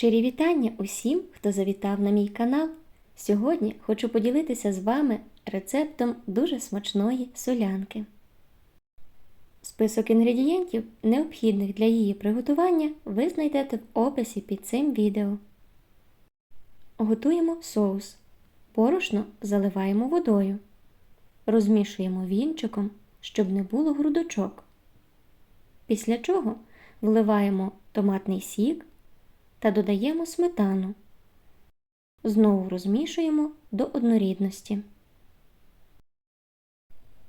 Щирі вітання усім, хто завітав на мій канал. Сьогодні хочу поділитися з вами рецептом дуже смачної солянки. Список інгредієнтів, необхідних для її приготування, ви знайдете в описі під цим відео. Готуємо соус. Борошно заливаємо водою. Розмішуємо вінчиком, щоб не було грудочок. Після чого вливаємо томатний сік та додаємо сметану. Знову розмішуємо до однорідності.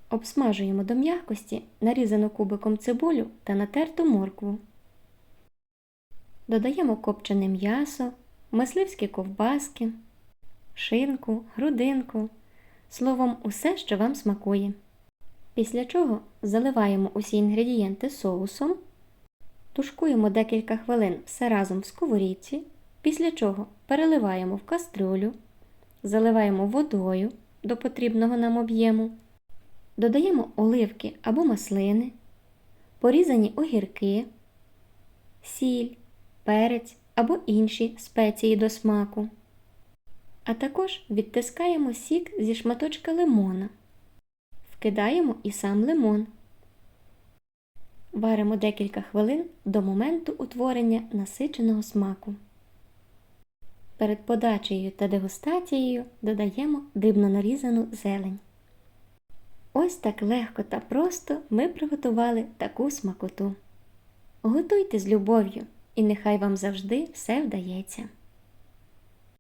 Обсмажуємо до м'якості нарізану кубиком цибулю та натерту моркву. Додаємо копчене м'ясо, мисливські ковбаски, шинку, грудинку, словом, усе, що вам смакує. Після чого заливаємо усі інгредієнти соусом, тушкуємо декілька хвилин все разом в сковорідці, після чого переливаємо в кастрюлю, заливаємо водою до потрібного нам об'єму, додаємо оливки або маслини, порізані огірки, сіль, перець або інші спеції до смаку. А також відтискаємо сік зі шматочка лимона. Вкидаємо і сам лимон. Варимо декілька хвилин до моменту утворення насиченого смаку. Перед подачею та дегустацією додаємо дрібно нарізану зелень. Ось так легко та просто ми приготували таку смакоту. Готуйте з любов'ю, і нехай вам завжди все вдається.